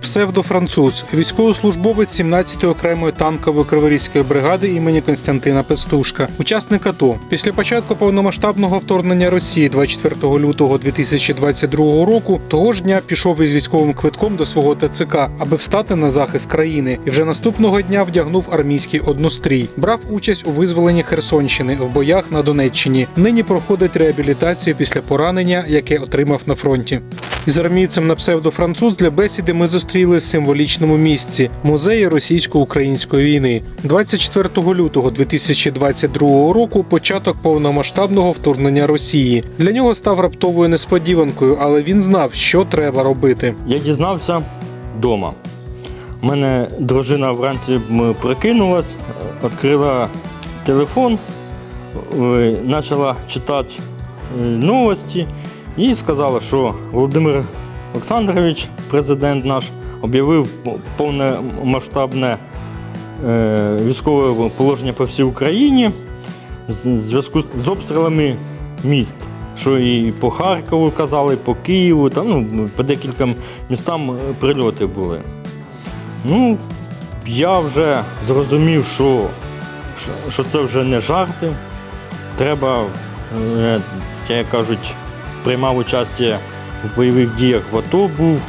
Псевдофранцуз, військовослужбовець 17-ї окремої танкової криворізької бригади імені Константина Пестушка, учасник АТО. Після початку повномасштабного вторгнення Росії 24 лютого 2022 року того ж дня пішов із військовим квитком до свого ТЦК, аби встати на захист країни, і вже наступного дня вдягнув армійський однострій. Брав участь у визволенні Херсонщини в боях на Донеччині. Нині проходить реабілітацію після поранення, яке отримав на фронті. Із армійцем на псевдофранцуз для бесіди ми зустріли в символічному місці музеї російсько-української війни. 24 лютого 2022 року початок повномасштабного вторгнення Росії. Для нього став раптовою несподіванкою, але він знав, що треба робити. Я дізнався вдома. У мене дружина вранці м, прокинулась, відкрила телефон, е, почала читати е, новості і сказала, що Володимир Олександрович, президент наш, об'явив повномасштабне е, військове положення по всій Україні в зв'язку з обстрілами міст. Що і по Харкову казали, і по Києву, там, ну, по декільком містам е, прильоти були. Ну, я вже зрозумів, що, що, що це вже не жарти. Треба, е, як кажуть, приймав участь в бойових діях в АТО був.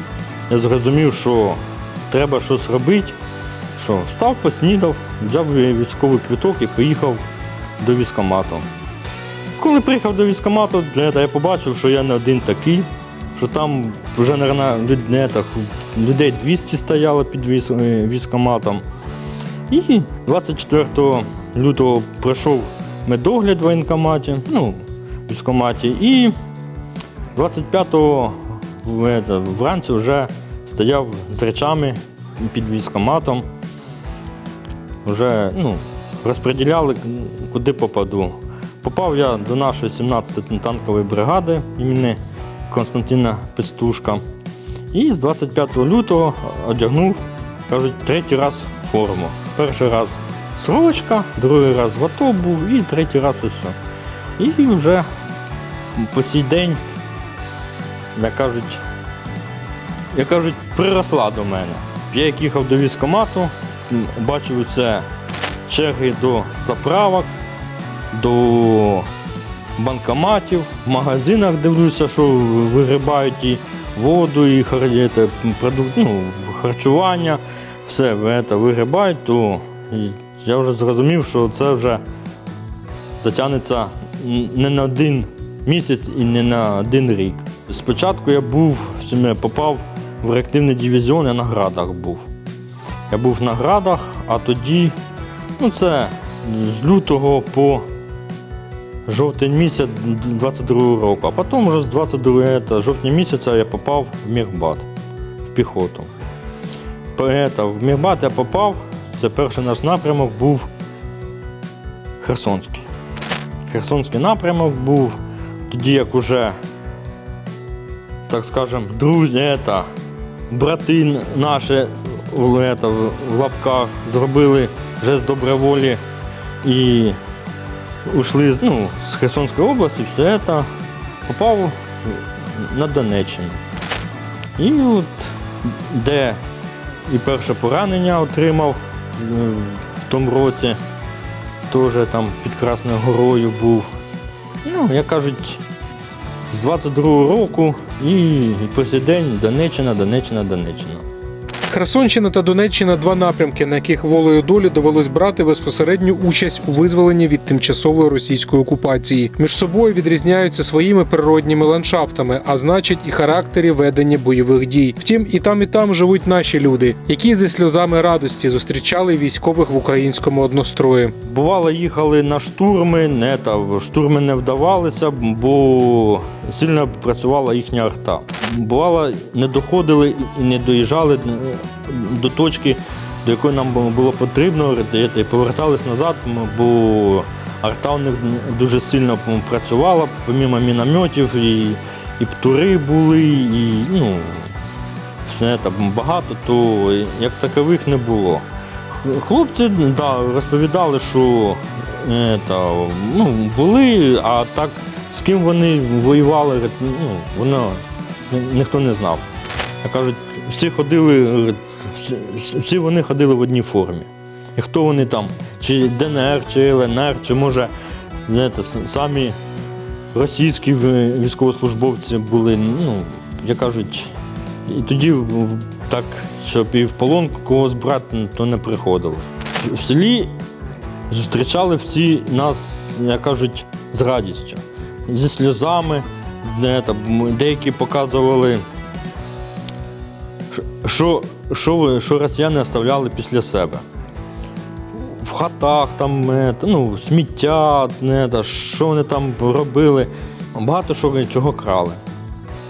Я зрозумів, що треба щось робити. Що, встав, поснідав, взяв військовий квиток і поїхав до військкомату. Коли приїхав до цього я побачив, що я не один такий, що там вже, мабуть, людей 200 стояло під е. І 24 лютого пройшов медогляд в воєнкоматі, ну, в військкоматі, і 25-го вранці вже стояв з речами під військкоматом. Вже ну, розподіляли, куди попаду. Попав я до нашої 17-ї танкової бригади імені Константина Пестушка. І з 25 лютого одягнув, кажуть, третій раз форму. Перший раз срочка, другий раз в АТО був і третій раз все. І вже по сій день, як кажуть, як кажуть, приросла до мене. Я як їхав до військкомату, м, бачив усе черги до заправок, до банкоматів, в магазинах дивлюся, що вигрібають і воду, і ну, харчування, все це вигрібають, то я вже зрозумів, що це вже затягнеться не на один місяць і не на один рік. Спочатку я був, сім'ї попав в реактивний дивізіон, я на градах був. Я був на градах, а тоді, ну це з лютого по жовтень місяць 22 року, а потім вже з 22 жовтня місяця я попав в Мірбат, в піхоту. Это, В Мірбат я попав, це перший наш напрямок був Херсонський. Херсонський напрямок був, тоді як уже, так скажем, друзі, это, брати наші в, это, в лапках зробили жест доброволі і ушли ну, з Херсонської області, все це попав на Донеччину. І от де і перше поранення отримав в тому році, теж там під Красною горою був. Ну, як кажуть, з 22-го року і, і по сей день Донеччина, Донеччина, Донеччина. Херсонщина та Донеччина два напрямки, на яких волею долі довелось брати безпосередню участь у визволенні від тимчасової російської окупації. Між собою відрізняються своїми природніми ландшафтами, а значить і характері ведення бойових дій. Втім, і там, і там живуть наші люди, які зі сльозами радості зустрічали військових в українському однострої. Бувало, їхали на штурми, не та штурми не вдавалися, бо сильно працювала їхня арта. Бувало, не доходили і не доїжджали е, до точки, до якої нам було- потрібно, і повертались назад, бо арта у них дуже сильно працювала, помімо мінометів, і, і птури були, і ну, все там багато, то як такових не було. Хлопці да, розповідали, що е, та, ну, були, а так з ким вони воювали, ну, воно ніхто не знав. як кажуть, всі ходили, всі, вони ходили в одній формі. І хто вони там, чи ДНР, чи ЛНР, чи може знаєте, самі російські військовослужбовці були, ну, як кажуть, і тоді так, щоб і в полон когось брати, то не приходилось. В селі зустрічали всі нас, як кажуть, з радістю, зі сльозами. Де, деякі показували, що- що, що, росіяни оставляли після себе. В хатах там ну, сміття, що вони там робили. Багато що, чого крали.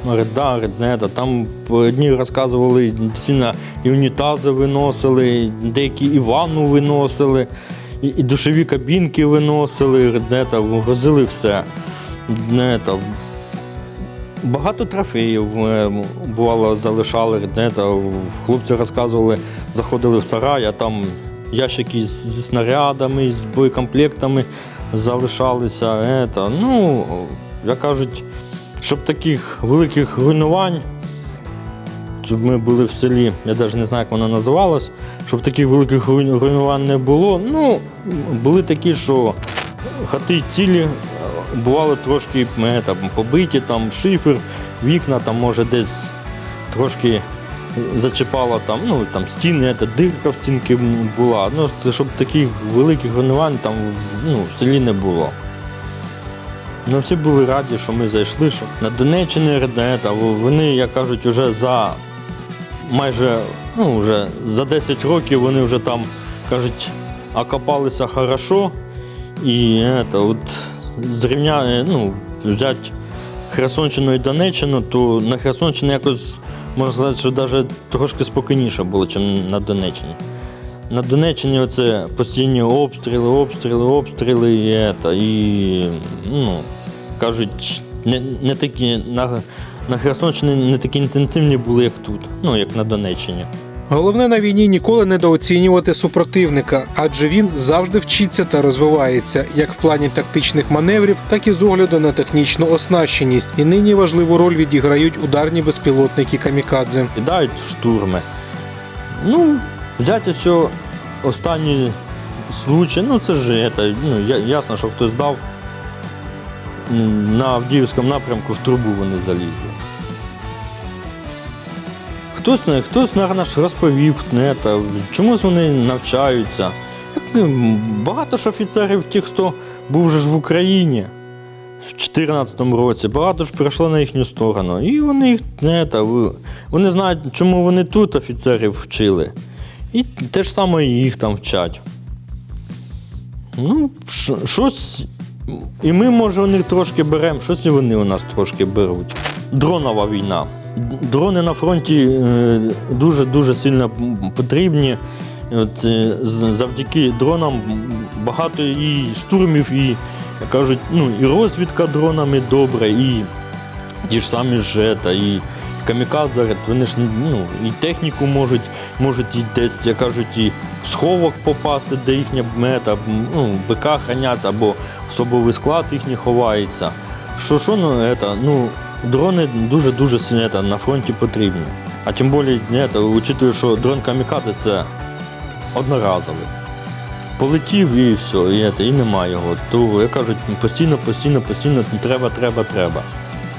Реда, реднета. Там одні розказували, дійсно, і унітази виносили, деякі і ванну виносили, і, душові кабінки виносили, реднета, возили все. Реднета. Багато трофеїв е, бувало залишали. Реднета. Хлопці розказували, заходили в сарай, а там ящики зі снарядами, з боєкомплектами залишалися. Ета. Ну, як кажуть, щоб таких великих руйнувань, ми були в селі, я навіть не знаю, як воно називалось, щоб таких великих руйнувань не було. Ну, були такі, що хати цілі е, бували трошки е, там, побиті, там шифер, вікна, там може десь трошки зачіпало там, ну, там стіни, це, дирка в стінки була. Ну, щоб таких великих руйнувань там ну, в селі не було. Ну, всі були раді, що ми зайшли, що на Донеччині РДЕТа, вони, як кажуть, вже за майже ну, вже за 10 років вони вже там кажуть, окопалися хорошо. І это, от, зрівня, ну, взяти Херсонщину і Донеччину, то на Херсонщині якось можна сказати, що навіть трошки спокійніше було, ніж на Донеччині. На Донеччині оце постійні обстріли, обстріли, обстріли і, это, і ну, кажуть, не, не такі, на, на Херсонщині не такі інтенсивні були, як тут, ну, як на Донеччині. Головне на війні ніколи недооцінювати супротивника, адже він завжди вчиться та розвивається, як в плані тактичних маневрів, так і з огляду на технічну оснащеність. І нині важливу роль відіграють ударні безпілотники камікадзе. кидають штурми. Ну, взяти ось останній случай, ну це ж это, ну, ясно, що хтось дав на Авдіївському напрямку в трубу вони залізли. Хтось, хтось ж розповів, не, та, чомусь вони навчаються. Багато ж офіцерів, тих, хто був вже ж в Україні в 2014 році, багато ж перейшло на їхню сторону. І вони не, та, вони знають, чому вони тут офіцерів вчили. І те ж саме їх там вчать. Ну, щось. І ми, може, у них трошки беремо, щось і вони у нас трошки беруть. Дронова війна. Дрони на фронті дуже-дуже сильно потрібні. От, е, завдяки дронам багато і штурмів, і кажуть, ну, і розвідка дронами добра, і ті ж самі ж і камікадзе, вони ж ну, і техніку можуть, можуть і десь, як кажуть, і в сховок попасти, де їхня мета, ну, БК храняться, або особовий склад їхній ховається. Що, що ну, ета, ну, дрони дуже-дуже сильно ета, на фронті потрібні. А тим більше, ета, учитывую, що дрон камікадзе це одноразовий. Полетів і все, і, і немає його. То, як кажуть, постійно, постійно, постійно треба, треба, треба.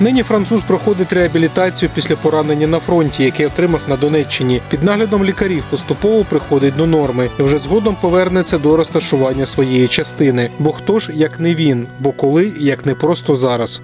Нині француз проходить реабілітацію після поранення на фронті, яке отримав на Донеччині. Під наглядом лікарів поступово приходить до норми і вже згодом повернеться до розташування своєї частини. Бо хто ж як не він? Бо коли як не просто зараз.